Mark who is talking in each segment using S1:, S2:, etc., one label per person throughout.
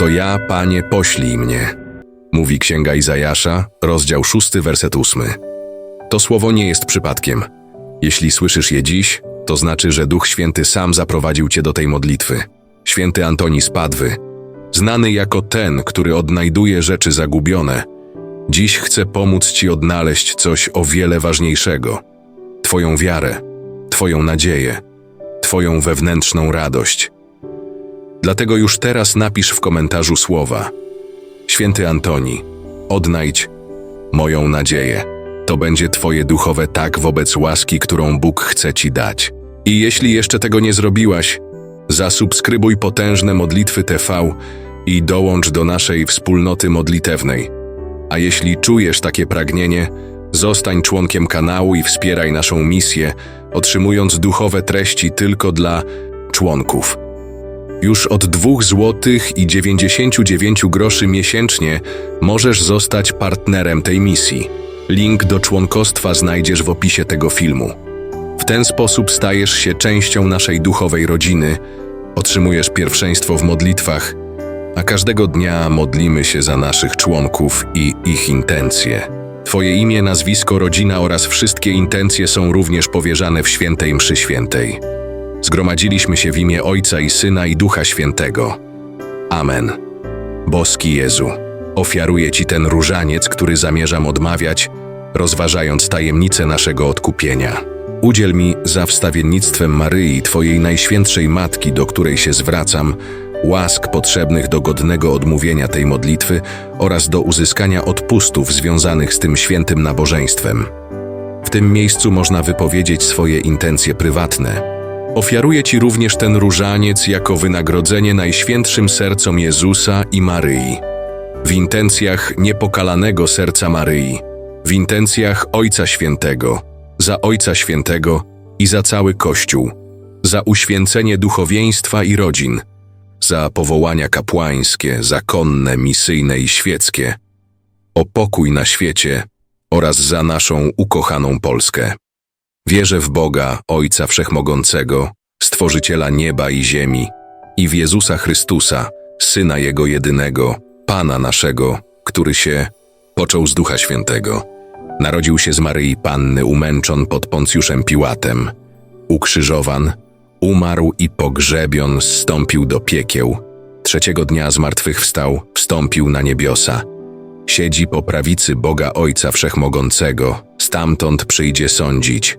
S1: Oto ja, Panie, poślij mnie. Mówi Księga Izajasza, rozdział 6, werset 8. To słowo nie jest przypadkiem. Jeśli słyszysz je dziś, to znaczy, że Duch Święty sam zaprowadził cię do tej modlitwy. Święty Antoni z Padwy, znany jako ten, który odnajduje rzeczy zagubione, dziś chce pomóc ci odnaleźć coś o wiele ważniejszego: Twoją wiarę, Twoją nadzieję, Twoją wewnętrzną radość. Dlatego już teraz napisz w komentarzu słowa: Święty Antoni, odnajdź moją nadzieję. To będzie Twoje duchowe tak wobec łaski, którą Bóg chce Ci dać. I jeśli jeszcze tego nie zrobiłaś, zasubskrybuj potężne modlitwy TV i dołącz do naszej wspólnoty modlitewnej. A jeśli czujesz takie pragnienie, zostań członkiem kanału i wspieraj naszą misję, otrzymując duchowe treści tylko dla członków. Już od 2 zł i 99 groszy miesięcznie możesz zostać partnerem tej misji. Link do członkostwa znajdziesz w opisie tego filmu. W ten sposób stajesz się częścią naszej duchowej rodziny, otrzymujesz pierwszeństwo w modlitwach, a każdego dnia modlimy się za naszych członków i ich intencje. Twoje imię, nazwisko, rodzina oraz wszystkie intencje są również powierzane w świętej mszy świętej. Zgromadziliśmy się w imię Ojca i Syna i Ducha Świętego. Amen. Boski Jezu, ofiaruję Ci ten różaniec, który zamierzam odmawiać, rozważając tajemnicę naszego odkupienia. Udziel mi za wstawiennictwem Maryi, Twojej najświętszej Matki, do której się zwracam, łask potrzebnych do godnego odmówienia tej modlitwy oraz do uzyskania odpustów związanych z tym świętym nabożeństwem. W tym miejscu można wypowiedzieć swoje intencje prywatne. Ofiaruję Ci również ten różaniec jako wynagrodzenie najświętszym sercom Jezusa i Maryi. W intencjach niepokalanego serca Maryi, w intencjach Ojca Świętego, za Ojca Świętego i za cały Kościół, za uświęcenie duchowieństwa i rodzin, za powołania kapłańskie, zakonne, misyjne i świeckie, o pokój na świecie oraz za naszą ukochaną Polskę. Wierzę w Boga, Ojca Wszechmogącego, Stworzyciela nieba i ziemi, i w Jezusa Chrystusa, Syna Jego jedynego, Pana naszego, który się począł z Ducha Świętego. Narodził się z Maryi Panny, umęczon pod Poncjuszem Piłatem, ukrzyżowan, umarł i pogrzebion, zstąpił do piekieł. Trzeciego dnia zmartwychwstał, wstąpił na niebiosa. Siedzi po prawicy Boga Ojca Wszechmogącego, stamtąd przyjdzie sądzić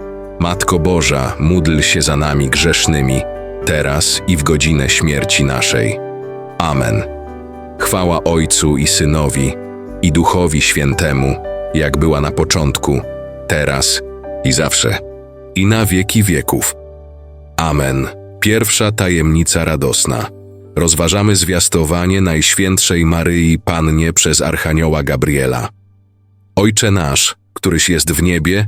S1: Matko Boża, módl się za nami grzesznymi, teraz i w godzinę śmierci naszej. Amen. Chwała Ojcu i Synowi, i Duchowi Świętemu, jak była na początku, teraz i zawsze, i na wieki wieków. Amen. Pierwsza tajemnica radosna. Rozważamy zwiastowanie Najświętszej Maryi Pannie przez Archanioła Gabriela. Ojcze nasz, któryś jest w niebie,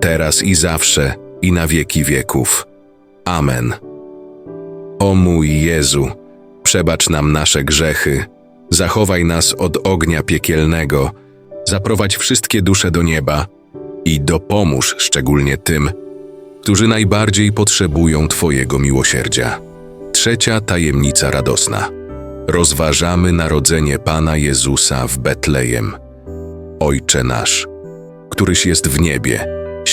S1: teraz i zawsze, i na wieki wieków. Amen. O mój Jezu, przebacz nam nasze grzechy, zachowaj nas od ognia piekielnego, zaprowadź wszystkie dusze do nieba i dopomóż szczególnie tym, którzy najbardziej potrzebują Twojego miłosierdzia. Trzecia tajemnica radosna. Rozważamy narodzenie Pana Jezusa w Betlejem. Ojcze nasz, któryś jest w niebie,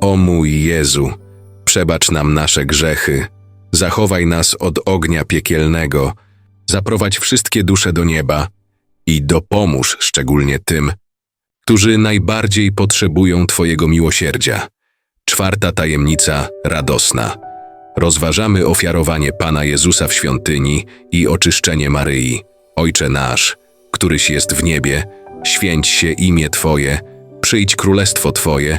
S1: O mój Jezu, przebacz nam nasze grzechy, zachowaj nas od ognia piekielnego, zaprowadź wszystkie dusze do nieba i dopomóż szczególnie tym, którzy najbardziej potrzebują Twojego miłosierdzia. Czwarta tajemnica radosna. Rozważamy ofiarowanie Pana Jezusa w świątyni i oczyszczenie Maryi. Ojcze nasz, któryś jest w niebie, święć się imię Twoje, przyjdź królestwo Twoje,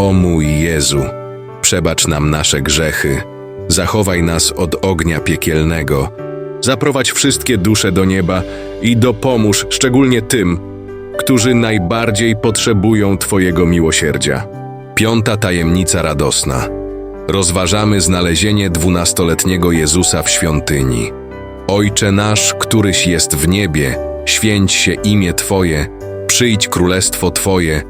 S1: O mój Jezu, przebacz nam nasze grzechy, zachowaj nas od ognia piekielnego, zaprowadź wszystkie dusze do nieba i dopomóż szczególnie tym, którzy najbardziej potrzebują Twojego miłosierdzia. Piąta tajemnica radosna. Rozważamy znalezienie dwunastoletniego Jezusa w świątyni. Ojcze nasz, któryś jest w niebie, święć się imię Twoje, przyjdź królestwo Twoje,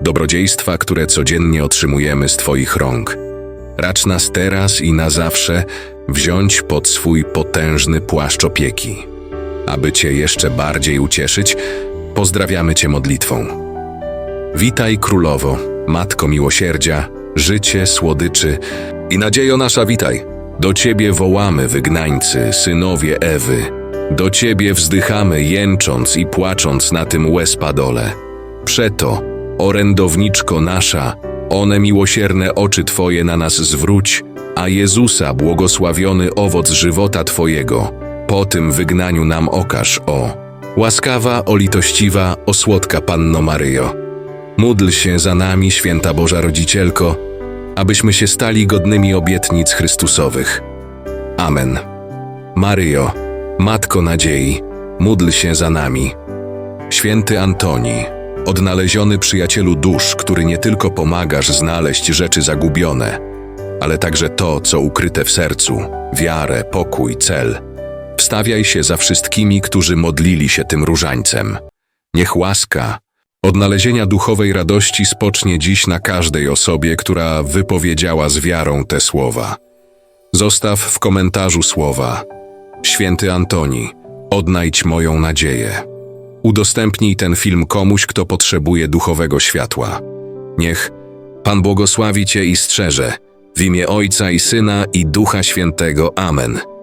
S1: dobrodziejstwa, które codziennie otrzymujemy z Twoich rąk. Racz nas teraz i na zawsze wziąć pod swój potężny płaszcz opieki. Aby Cię jeszcze bardziej ucieszyć, pozdrawiamy Cię modlitwą. Witaj Królowo, Matko Miłosierdzia, życie, słodyczy i nadziejo nasza witaj. Do Ciebie wołamy, wygnańcy, synowie Ewy. Do Ciebie wzdychamy, jęcząc i płacząc na tym łezpadole. Przeto, orędowniczko nasza, one miłosierne oczy Twoje na nas zwróć, a Jezusa błogosławiony owoc żywota Twojego, po tym wygnaniu nam okaż, o. Łaskawa, o litościwa, o słodka Panno Maryjo. Módl się za nami, święta Boża Rodzicielko, abyśmy się stali godnymi obietnic Chrystusowych. Amen. Maryjo, Matko Nadziei, módl się za nami. Święty Antoni, odnaleziony przyjacielu dusz, który nie tylko pomagasz znaleźć rzeczy zagubione, ale także to, co ukryte w sercu, wiarę, pokój, cel. Wstawiaj się za wszystkimi, którzy modlili się tym różańcem. Niech łaska, odnalezienia duchowej radości spocznie dziś na każdej osobie, która wypowiedziała z wiarą te słowa. Zostaw w komentarzu słowa: Święty Antoni, odnajdź moją nadzieję. Udostępnij ten film komuś, kto potrzebuje duchowego światła. Niech Pan błogosławi Cię i strzeże. W imię Ojca i Syna i Ducha Świętego. Amen.